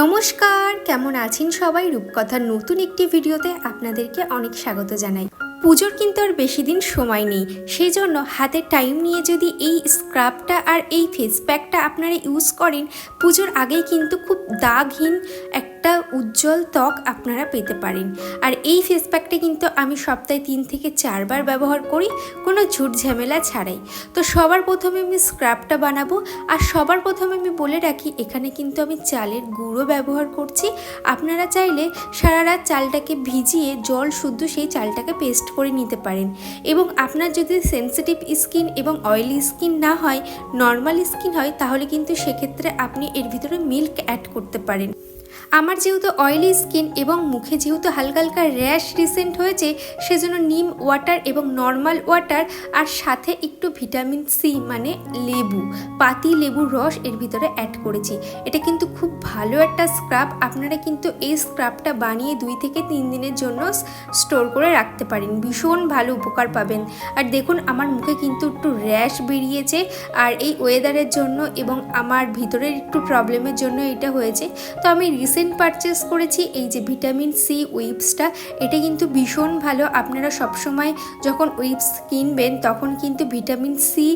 নমস্কার, কেমন আছেন সবাই? রূপকথার নতুন একটি ভিডিওতে আপনাদেরকে অনেক স্বাগত জানাই। পুজোর কিন্তু আর বেশি দিন সময় নেই সেই জন্য হাতে টাইম নিয়ে যদি এই স্ক্রাবটা আর এই ফেস প্যাকটা আপনারা ইউজ করেন, পুজোর আগেই কিন্তু খুব দাগহীন একটা উজ্জ্বল ত্বক আপনারা পেতে পারেন। আর এই ফেস প্যাকটা কিন্তু আমি সপ্তাহে তিন থেকে চারবার ব্যবহার করি, কোনো ঝুট ঝামেলা ছাড়াই। তো সবার প্রথমে আমি স্ক্রাবটা বানাবো, আর সবার প্রথমে আমি বলে রাখি, এখানে কিন্তু আমি চালের গুঁড়ো ব্যবহার করছি। আপনারা চাইলে সারা রাত চালটাকে ভিজিয়ে জল শুদ্ধ সেই চালটাকে পেস্ট করে নিতে পারেন। এবং আপনার যদি সেন্সিটিভ স্কিন এবং অয়েলি স্কিন না হয় নর্মাল স্কিন হয়, তাহলে কিন্তু সেক্ষেত্রে আপনি এর ভিতরে মিল্ক অ্যাড করতে পারেন। আমার যেহেতু অয়েলি স্কিন এবং মুখে যেহেতু হালকা হালকা র্যাশ রিসেন্ট হয়েছে, সেজন্য নিম ওয়াটার এবং নর্মাল ওয়াটার আর সাথে একটু ভিটামিন সি মানে লেবু, পাতি লেবুর রস এর ভিতরে অ্যাড করেছি। এটা কিন্তু খুব ভালো একটা স্ক্রাব আপনারা কিন্তু এই স্ক্রাবটা বানিয়ে দুই থেকে তিন দিনের জন্য স্টোর করে রাখতে পারেন। ভীষণ ভালো উপকার পাবেন। আর দেখুন, আমার মুখে কিন্তু একটু র্যাশ বেরিয়েছে আর এই ওয়েদারের জন্য এবং আমার ভিতরের একটু প্রবলেমের জন্য এটা হয়েছে। তো আমি রিসেন্ট পারচেস করেছি, এই যে ভিটামিন সি উইপসটা এটা কিন্তু ভীষণ ভালো। আপনারা সবসময় যখন উইপস কিনবেন, তখন কিন্তু ভিটামিন সি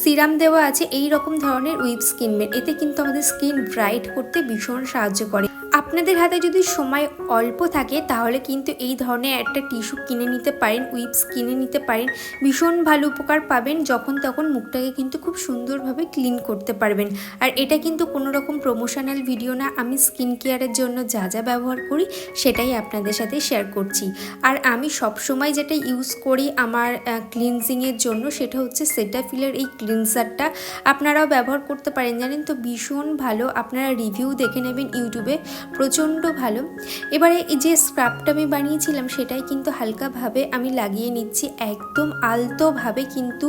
সিরাম দেওয়া আছে, এই রকম ধরনের উইপস কিনবেন। এতে কিন্তু আমাদের স্কিন ব্রাইট করতে ভীষণ সাহায্য করে। আপনাদের হাতে যদি সময় অল্প থাকে, তাহলে কিন্তু এই ধরনের একটা টিস্যু কিনে নিতে পারেন, উইপস কিনে নিতে পারেন। ভীষণ ভালো উপকার পাবেন, যখন তখন মুখটাকে কিন্তু খুব সুন্দরভাবে ক্লিন করতে পারবেন। আর এটা কিন্তু কোনো রকম প্রমোশনাল ভিডিও না, আমি স্কিন কেয়ারের জন্য যা যা ব্যবহার করি, সেটাই আপনাদের সাথে শেয়ার করছি। আর আমি সব সময় যেটা ইউজ করি আমার ক্লিনজিংয়ের জন্য, সেটা হচ্ছে সেটাফিলের এই ক্লিনজারটা আপনারাও ব্যবহার করতে পারেন, জানেন তো, ভীষণ ভালো। আপনারা রিভিউ দেখে নেবেন ইউটিউবে প্রচণ্ড ভালো। এবারে এই যে স্ক্রাবটা আমি বানিয়েছিলাম, সেটাই কিন্তু হালকাভাবে আমি লাগিয়ে নিচ্ছি। একদম আলতোভাবে কিন্তু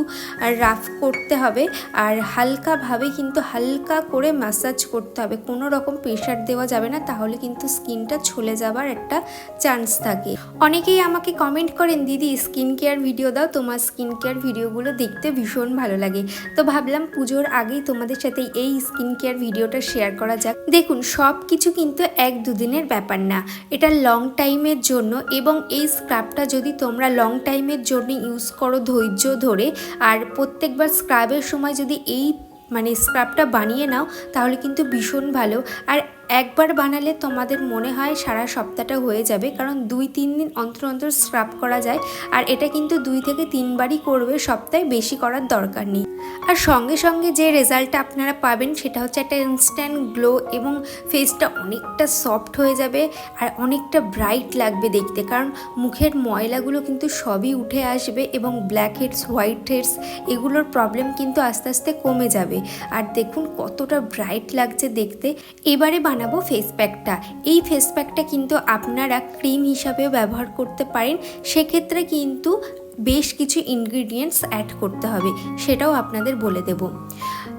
রাফ করতে হবে আর হালকাভাবে কিন্তু হালকা করে মাসাজ করতে হবে। কোনো রকম প্রেশার দেওয়া যাবে না, তাহলে কিন্তু স্কিনটা ছলে যাবার একটা চান্স থাকে। অনেকেই আমাকে কমেন্ট করেন, দিদি স্কিন কেয়ার ভিডিও দাও, তোমার স্কিন কেয়ার ভিডিওগুলো দেখতে ভীষণ ভালো লাগে। তো ভাবলাম পুজোর আগেই তোমাদের সাথে এই স্কিন কেয়ার ভিডিওটা শেয়ার করা যাক। দেখুন সব কিছু কিন্তু এক দুদিনের ব্যাপার না। এটা লং টাইমের জন্য এবং এই স্ক্রাবটা যদি তোমরা লং টাইমের জন্য ইউজ করো ধৈর্য ধরে, আর প্রত্যেকবার স্ক্রাবের সময় যদি এই মানে স্ক্রাবটা বানিয়ে নাও, তাহলে কিন্তু ভীষণ ভালো। আর একবার বানালে তোমাদের মনে হয় সারা সপ্তাহটা হয়ে যাবে, কারণ দুই তিন দিন অন্তর অন্তর স্ক্রাব করা যায়, আর এটা কিন্তু দুই থেকে তিনবারই করবে, সপ্তাহে বেশি করার দরকার নেই। আর সঙ্গে সঙ্গে যে রেজাল্টটা আপনারা পাবেন সেটা হচ্ছে একটা ইনস্ট্যান্ট গ্লো এবং ফেসটা অনেকটা সফট হয়ে যাবে আর অনেকটা ব্রাইট লাগবে দেখতে, কারণ মুখের ময়লাগুলো কিন্তু সবই উঠে আসবে এবং ব্ল্যাক হেডস হোয়াইট হেডস এগুলোর প্রবলেম কিন্তু আস্তে আস্তে কমে যাবে। আর দেখুন কতটা ব্রাইট লাগছে দেখতে। এবারে বানাবো ফেস প্যাকটা এই ফেস প্যাকটা কিন্তু আপনারা ক্রিম হিসাবেও ব্যবহার করতে পারেন। সেক্ষেত্রে কিন্তু বেশ কিছু ইনগ্রিডিয়েন্টস অ্যাড করতে হবে, সেটাও আপনাদের বলে দেব।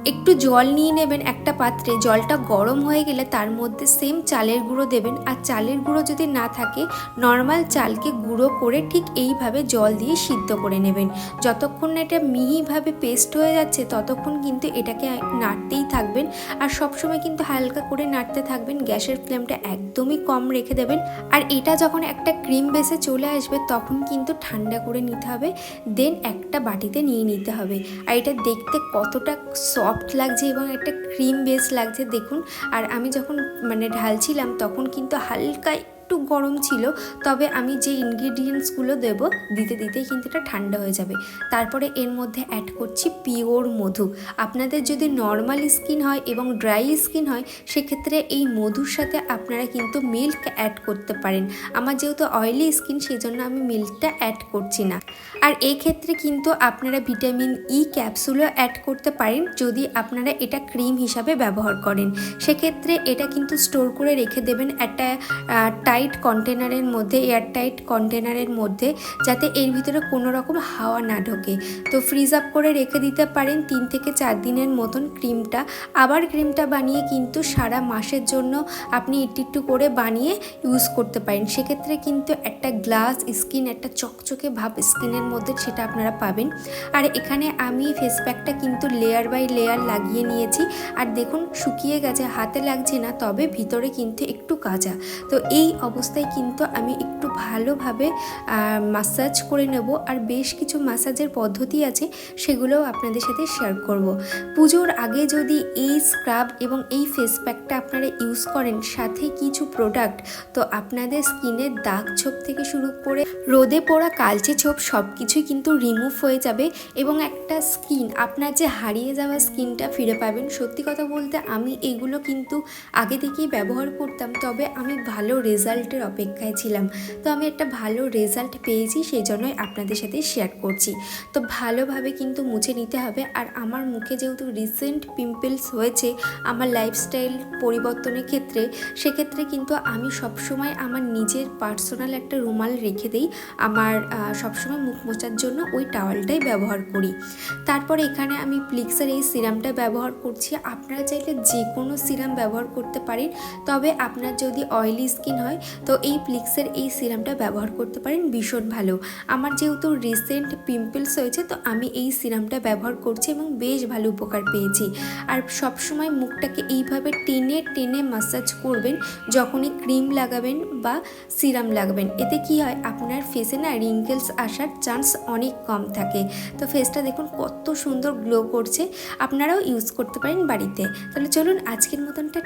একটু জল নিয়ে নেবেন একটা পাত্রে। জলটা গরম হয়ে গেলে তার মধ্যে সেম চালের গুঁড়ো দেবেন। আর চালের গুঁড়ো যদি না থাকে নর্মাল চালকে গুঁড়ো করে ঠিক এইভাবে জল দিয়ে সিদ্ধ করে নেবেন। যতক্ষণ না এটা মিহিভাবে পেস্ট হয়ে যাচ্ছে, ততক্ষণ কিন্তু এটাকে নাড়তেই থাকবেন। আর সবসময় কিন্তু হালকা করে নাড়তে থাকবেন। গ্যাসের ফ্লেমটা একদমই কম রেখে দেবেন। আর এটা যখন একটা ক্রিম বেসে চলে আসবে, তখন কিন্তু ঠান্ডা করে নিতে হবে। দেন একটা বাটিতে নিয়ে নিতে হবে। আর এটা দেখতে কতটা সফট লাগছে এবং একটা ক্রিম বেস লাগছে, দেখুন। আর আমি যখন মানে ঢালছিলাম, তখন কিন্তু হালকা একটু গরম ছিল, তবে আমি যে ইনগ্রিডিয়েন্টসগুলো দেব, দিতে দিতেই কিন্তু এটা ঠান্ডা হয়ে যাবে। তারপরে এর মধ্যে অ্যাড করছি পিওর মধু। আপনাদের যদি নর্মাল স্কিন হয় এবং ড্রাই স্কিন হয়, সেক্ষেত্রে এই মধুর সাথে আপনারা কিন্তু মিল্ক অ্যাড করতে পারেন। আমার যেহেতু অয়েলি স্কিন সেই জন্য আমি মিল্কটা অ্যাড করছি না। আর এই ক্ষেত্রে কিন্তু আপনারা ভিটামিন ই ক্যাপসুলও অ্যাড করতে পারেন, যদি আপনারা এটা ক্রিম হিসাবে ব্যবহার করেন। সেক্ষেত্রে এটা কিন্তু স্টোর করে রেখে দেবেন একটা টাইট টাইট কন্টেনারের মধ্যে এয়ারটাইট কন্টেনারের মধ্যে, যাতে এর ভিতরে কোনো রকম হাওয়া না ঢোকে। তো ফ্রিজ আপ করে রেখে দিতে পারেন তিন থেকে চার দিনের মতন ক্রিমটা আবার ক্রিমটা বানিয়ে কিন্তু সারা মাসের জন্য আপনি একটু একটু করে বানিয়ে ইউজ করতে পারেন। সেক্ষেত্রে কিন্তু একটা গ্লাস স্কিন একটা চকচকে ভাব স্কিনের মধ্যে সেটা আপনারা পাবেন। আর এখানে আমি ফেস প্যাকটা কিন্তু লেয়ার বাই লেয়ার লাগিয়ে নিয়েছি। আর দেখুন শুকিয়ে গেছে, হাতে লাগছে না, তবে ভিতরে কিন্তু একটু কাঁচা। তো এই অবস্থায় কিন্তু আমি একটু ভালোভাবে মাসাজ করে নেব। আর বেশ কিছু মাসাজের পদ্ধতি আছে, সেগুলোও আপনাদের সাথে শেয়ার করব। পুজোর আগে যদি এই স্ক্রাব এবং এই ফেস প্যাকটা আপনারা ইউজ করেন, সাথে কিছু প্রোডাক্ট তো আপনাদের স্কিনের দাগ ছোপ থেকে শুরু করে রোদে পোড়া কালচে ছোপ সব কিছুই কিন্তু রিমুভ হয়ে যাবে এবং একটা স্কিন আপনার যে হারিয়ে যাওয়া স্কিনটা ফিরে পাবেন। সত্যি কথা বলতে আমি এগুলো কিন্তু আগে থেকেই ব্যবহার করতাম, তবে আমি ভালো রেজাল্টের অপেক্ষায় ছিলাম। তো আমি একটা ভালো রেজাল্ট পেয়েছি, সেই জন্যই আপনাদের সাথে শেয়ার করছি। তো ভালোভাবে কিন্তু মুছে নিতে হবে। আর আমার মুখে যেহেতু রিসেন্ট পিম্পলস হয়েছে, আমার লাইফস্টাইল পরিবর্তনের ক্ষেত্রে, সেক্ষেত্রে কিন্তু আমি সবসময় আমার নিজের পার্সোনাল একটা রুমাল রেখে দিই। আমার সবসময় মুখ মোছার জন্য ওই টাওয়ালটাই ব্যবহার করি। তারপর এখানে আমি প্লিক্সের এই সিরামটা ব্যবহার করছি। আপনারা চাইলে যে কোনো সিরাম ব্যবহার করতে পারেন। তবে আপনার যদি অয়েলি স্কিন হয় তো এই প্লিক্সের এই সিরামটা ব্যবহার করতে পারেন ভীষণ ভালো। আমার যেহেতু রিসেন্ট পিম্পলস হয়েছে, তো আমি এই সিরামটা ব্যবহার করছি এবং বেশ ভালো উপকার পেয়েছি। আর সবসময় মুখটাকে এইভাবে টেনে টেনে মাসাজ করবেন, যখনই ক্রিম লাগাবেন বা সিরাম লাগাবেন। এতে কি হয়, আপনার ফেসে না রিঙ্কেলস আসার চান্স অনেক কম থাকে। তো ফেসটা দেখুন কত সুন্দর গ্লো করছে। আপনারাও ইউজ করতে পারেন বাড়িতে। তাহলে চলুন আজকের মতনটা